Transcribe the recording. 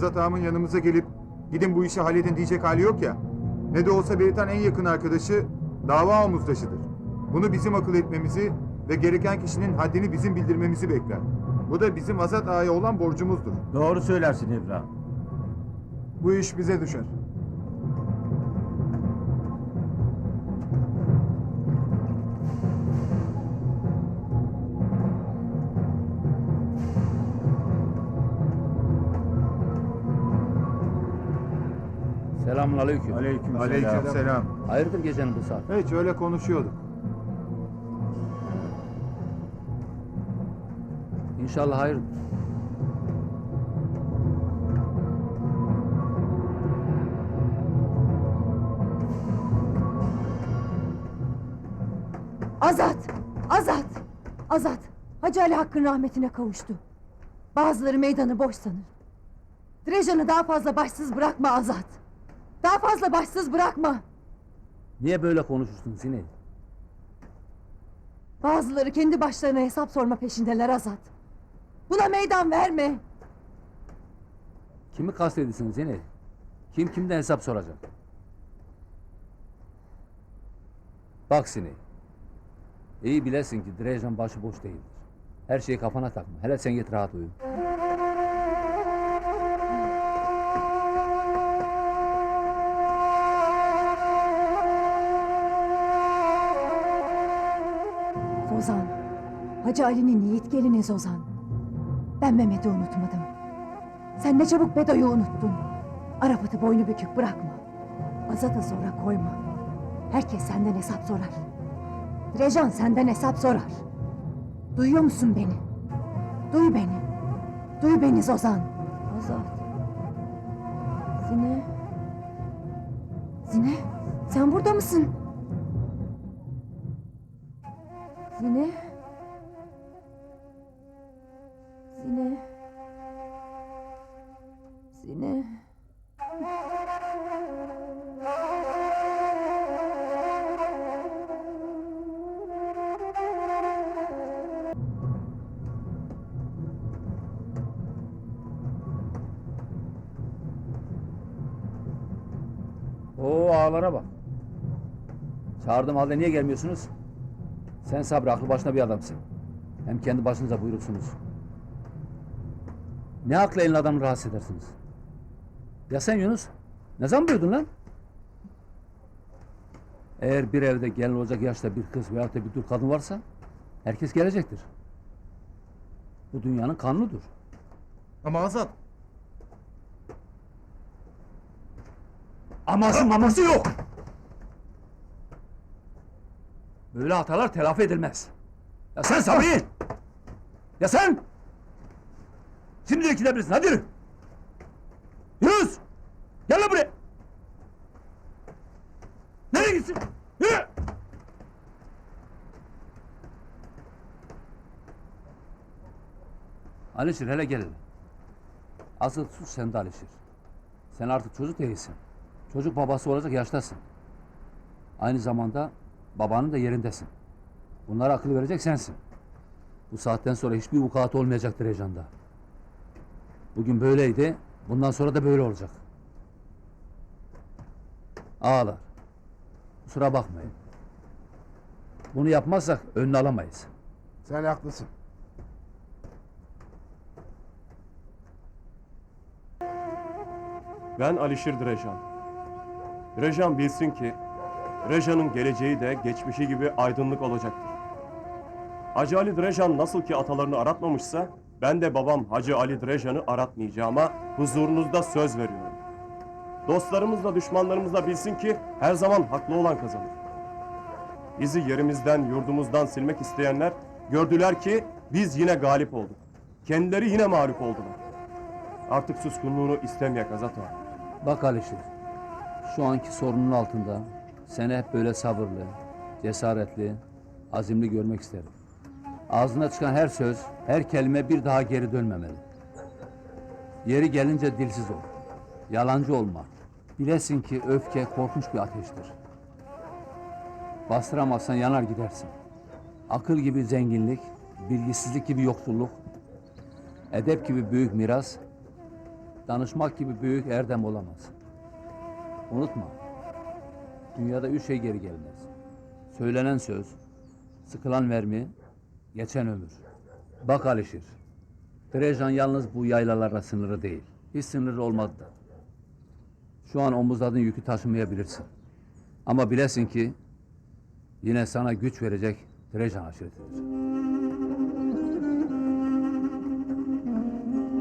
Azat ağamın yanımıza gelip gidin bu işi halledin diyecek hali yok ya. Ne de olsa Beritan en yakın arkadaşı dava omuzdaşıdır. Bunu bizim akıl etmemizi ve gereken kişinin haddini bizim bildirmemizi bekler. Bu da bizim Azat ağaya olan borcumuzdur. Doğru söylersin İbrahim. Bu iş bize düşer. Selamun aleyküm. Aleyküm, Aleyküm selam. Hayırdır gecenin bu saat? Hiç öyle konuşuyorduk. İnşallah hayırdır. Azat! Azat! Azat! Hacı Ali Hakk'ın rahmetine kavuştu. Bazıları meydanı boş sanır. Drejan'ı daha fazla başsız bırakma Azat. Daha fazla başsız bırakma. Niye böyle konuşursun Sineği? Bazıları kendi başlarına hesap sorma peşindeler Azat. Buna meydan verme. Kimi kastediyorsun Sineği? Kim kimden hesap soracak? Bak Sineği. İyi bilesin ki Drejan başıboş değildir. Her şeyi kafana takma. Hele sen git rahat uyu. Zozan. Hacı Ali'nin yiğit gelini Zozan. Ben Mehmet'i unutmadım. Sen ne çabuk Bedo'yu unuttun. Arafat'ı boynu bükük bırakma. Azat'ı zora koyma. Herkes senden hesap sorar. Rejan senden hesap sorar. Duyuyor musun beni? Duy beni. Duy beni Zozan. Azat. Zine. Zine. Sen burada mısın? Zine. Zine. Zine. Oo ağalara bak. Çağırdım halde niye gelmiyorsunuz? Sen Sabri aklı başına bir adamsın. Hem kendi başınıza buyruksunuz. Ne akla elin adamı rahatsız edersiniz? Ya sen Yunus? Ne zaman büyüdün lan? Eğer bir evde gelin olacak yaşta bir kız veyahut da bir dur kadın varsa herkes gelecektir. Bu dünyanın kanunudur. Ama Azat. Aması maması yok. Böyle hatalar telafi edilmez. Ya sen Sabri! Ya sen! Şimdi de gidebilirsin, hadi yürü! Yunus! Gel lan buraya! Nereye gitsin? Yürü! Alişir hele gel. Asıl suç sende Alişir. Sen artık çocuk değilsin. Çocuk babası olacak yaştasın. Aynı zamanda babanın da yerindesin. Bunlara akıl verecek sensin. Bu saatten sonra hiçbir vukuat olmayacaktır Ecan'da. Bugün böyleydi, bundan sonra da böyle olacak. Ağlar. Kusura bakmayın. Bunu yapmazsak önünü alamayız. Sen haklısın. Ben Alişir Drejan. Drejan bilsin ki Drejan'ın geleceği de geçmişi gibi aydınlık olacaktır. Hacı Ali Drejan nasıl ki atalarını aratmamışsa ben de babam Hacı Ali Drejan'ı aratmayacağıma huzurunuzda söz veriyorum. Dostlarımız da düşmanlarımız da bilsin ki her zaman haklı olan kazanır. Bizi yerimizden, yurdumuzdan silmek isteyenler gördüler ki biz yine galip olduk. Kendileri yine mağlup oldular. Artık suskunluğunu istemeyek Azat ağa. Bak Alişir, şu anki sorunun altında seni hep böyle sabırlı, cesaretli, azimli görmek isterim. Ağzına çıkan her söz, her kelime bir daha geri dönmemeli. Yeri gelince dilsiz ol. Yalancı olma. Bilesin ki öfke korkunç bir ateştir. Bastıramazsan yanar gidersin. Akıl gibi zenginlik, bilgisizlik gibi yoksulluk, edep gibi büyük miras, danışmak gibi büyük erdem olamaz. Unutma, dünyada üç şey geri gelmez. Söylenen söz, sıkılan mermi, geçen ömür. Bak Alişir, Drejan yalnız bu yaylalarla sınırı değil. Hiç sınırı olmadı da. Şu an omuzladığın yükü taşımayabilirsin. Ama bilesin ki yine sana güç verecek Drejan aşiretidir.